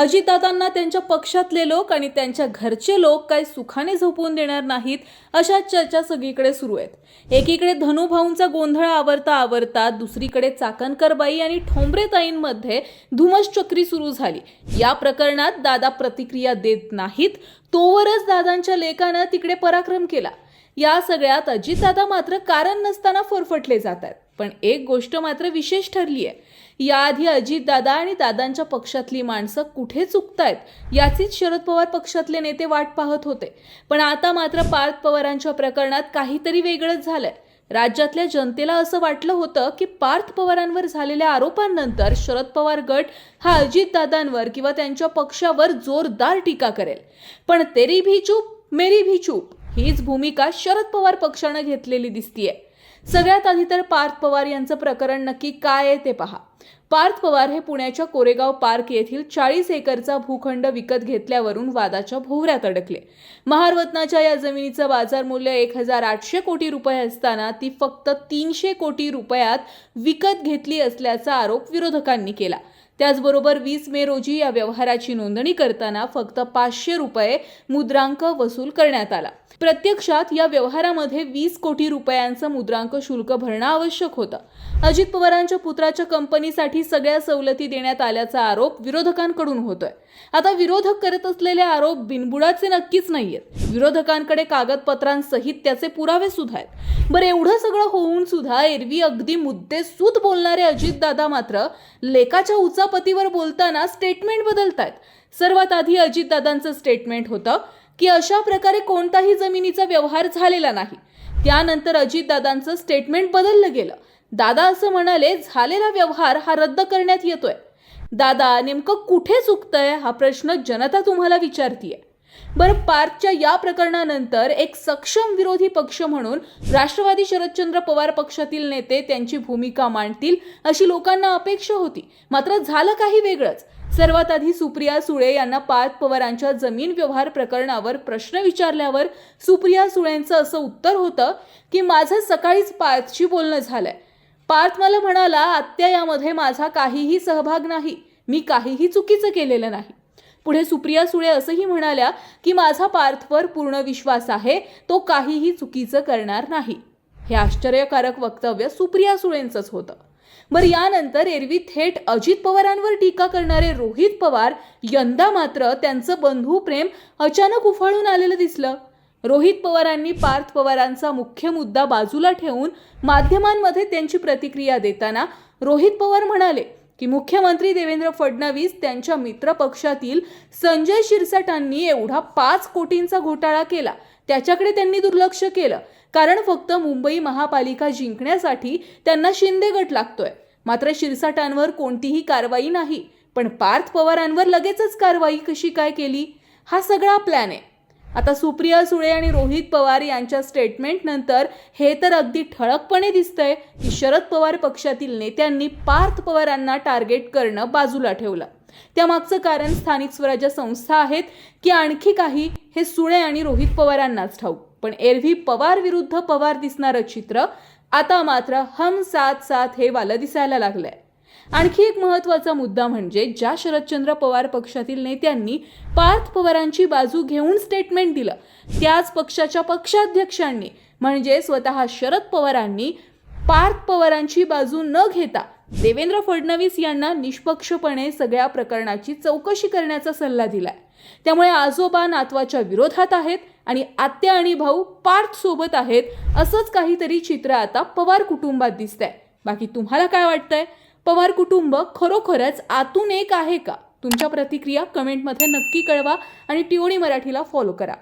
अजितदादांना त्यांच्या पक्षातले लोक आणि त्यांच्या घरचे लोक काय सुखाने झोपून देणार नाहीत अशा चर्चा सगळीकडे सुरू आहेत. एकीकडे धनुभाऊंचा गोंधळ आवरता आवरता दुसरीकडे चाकणकरबाई आणि ठोंबरेताईंमध्ये धुमश्चक्री सुरू झाली. या प्रकरणात दादा प्रतिक्रिया देत नाहीत तोवरच दादांच्या लेखानं तिकडे पराक्रम केला. या सगळ्यात अजितदादा मात्र कारण नसताना फरफटले जात आहेत. पण एक गोष्ट मात्र विशेष ठरली आहे. याआधी अजितदादा आणि दादांच्या पक्षातली माणसं कुठे चुकतायत याचीच शरद पवार पक्षातले नेते वाट पाहत होते. पण आता मात्र पार्थ पवारांच्या प्रकरणात काहीतरी वेगळंच झालंय. राज्यातल्या जनतेला असं वाटलं होतं की पार्थ पवारांवर झालेल्या आरोपांनंतर शरद पवार गट हा अजितदादांवर किंवा त्यांच्या पक्षावर जोरदार टीका करेल. पण तेरी भी चूप मेरी भी चूप. हीच भूमिका शरद पवार पक्षानं घेतलेली दिसतीये. सगळ्यात आधी तर पार्थ पवार यांचं प्रकरण नक्की काय आहे ते पहा. पार्थ पवार हे पुण्याच्या कोरेगाव पार्क येथील चाळीस एकरचा भूखंड विकत घेतल्यावरून वादाच्या भोवऱ्यात अडकले. महारवतनाच्या या जमिनीचं बाजार मूल्य एक हजार आठशे कोटी रुपये असताना ती फक्त तीनशे कोटी रुपयात विकत घेतली असल्याचा आरोप विरोधकांनी केला. त्याचबरोबर वीस मे रोजी या व्यवहाराची नोंदणी करताना फक्त पाचशे रुपये मुद्रांक वसूल करण्यात आला. प्रत्यक्षात या व्यवहारामध्ये वीस कोटी रुपयांचं मुद्रांक शुल्क भरणं आवश्यक होतं. अजित पवारांच्या पुत्राच्या कंपनीसाठी सगळ्या सवलती देण्यात आल्याचा आरोप विरोधकांकडून होतोय. आता विरोधक करत असलेले आरोप बिनबुडाचे नक्कीच नाहीयेत. विरोधकांकडे कागदपत्रांसहित त्याचे पुरावे सुद्धा आहेत. बरं एवढं सगळं होऊन सुद्धा एरवी अगदी मुद्देसूद बोलणारे अजितदादा मात्र लेकाच्या पतीवर बोलताना स्टेटमेंट बदलतायत. सर्वात आधी अजितदादांचं स्टेटमेंट होतं की अशा प्रकारे कोणताही जमिनीचा व्यवहार झालेला नाही. त्यानंतर अजितदादांचं स्टेटमेंट बदललं गेलं. दादा असं म्हणाले झालेला व्यवहार हा रद्द करण्यात येतोय. दादा नेमकं कुठे चुकतंय हा प्रश्न जनता तुम्हाला विचारतीये. बरं पार्थच्या या प्रकरणानंतर एक सक्षम विरोधी पक्ष म्हणून राष्ट्रवादी शरदचंद्र पवार पक्षातील नेते त्यांची भूमिका मांडतील अशी लोकांना अपेक्षा होती. मात्र झालं काही वेगळंच. सर्वात आधी सुप्रिया सुळे यांना पार्थ पवारांच्या जमीन व्यवहार प्रकरणावर प्रश्न विचारल्यावर सुप्रिया सुळेंचं असं उत्तर होतं की माझं सकाळीच पार्थशी बोलणं झालंय. पार्थ मला म्हणाला आत्या यामध्ये माझा काहीही सहभाग नाही. मी काहीही चुकीचं केलेलं नाही. पुढे सुप्रिया सुळे असंही म्हणाल्या की माझा पार्थवर पूर्ण विश्वास आहे तो काहीही चुकीचं करणार नाही. हे आश्चर्यकारक वक्तव्य सुप्रिया सुळेंचंच होतं. बरं यानंतर एरवी थेट अजित पवारांवर टीका करणारे रोहित पवार यंदा मात्र त्यांचं बंधू प्रेम अचानक उफाळून आलेलं दिसलं. रोहित पवारांनी पार्थ पवारांचा मुख्य मुद्दा बाजूला ठेवून माध्यमांमध्ये त्यांची प्रतिक्रिया देताना रोहित पवार म्हणाले की मुख्यमंत्री देवेंद्र फडणवीस त्यांच्या मित्रपक्षातील संजय शिरसाटांनी एवढा पाच कोटींचा घोटाळा केला. त्याच्याकडे त्यांनी दुर्लक्ष केलं. कारण फक्त मुंबई महापालिका जिंकण्यासाठी त्यांना शिंदे गट लागतोय. मात्र शिरसाटांवर कोणतीही कारवाई नाही. पण पार्थ पवारांवर लगेचच कारवाई कशी काय केली? हा सगळा प्लॅन आहे. आता सुप्रिया सुळे आणि रोहित पवार यांच्या स्टेटमेंटनंतर हे तर अगदी ठळकपणे दिसतंय की शरद पवार पक्षातील नेत्यांनी पार्थ पवारांना टार्गेट करणं बाजूला ठेवलं. त्यामागचं कारण स्थानिक स्वराज्य संस्था आहेत की आणखी काही हे सुळे आणि रोहित पवारांनाच ठाऊक. पण एरवी पवार विरुद्ध पवार दिसणारं चित्र आता मात्र हम साथ साथ हे वालं दिसायला लागलंय. आणखी एक महत्त्वाचा मुद्दा म्हणजे ज्या शरदचंद्र पवार पक्षातील नेत्यांनी पार्थ पवारांची बाजू घेऊन स्टेटमेंट दिलं त्याच पक्षाच्या पक्षाध्यक्षांनी. म्हणजे स्वतः शरद पवारांनी पार्थ पवारांची बाजू न घेता देवेंद्र फडणवीस यांना निष्पक्षपणे सगळ्या प्रकरणाची चौकशी करण्याचा सल्ला दिलाय. त्यामुळे आजोबा नातवाच्या विरोधात आहेत आणि आत्या आणि भाऊ पार्थ सोबत आहेत असंच काहीतरी चित्र आता पवार कुटुंबात दिसतंय. बाकी तुम्हाला काय वाटतंय? पवार कुटुंब खरोखरच आतून एक आहे का? तुमच्या प्रतिक्रिया कमेंटमध्ये नक्की कळवा आणि टिओडी मराठीला फॉलो करा.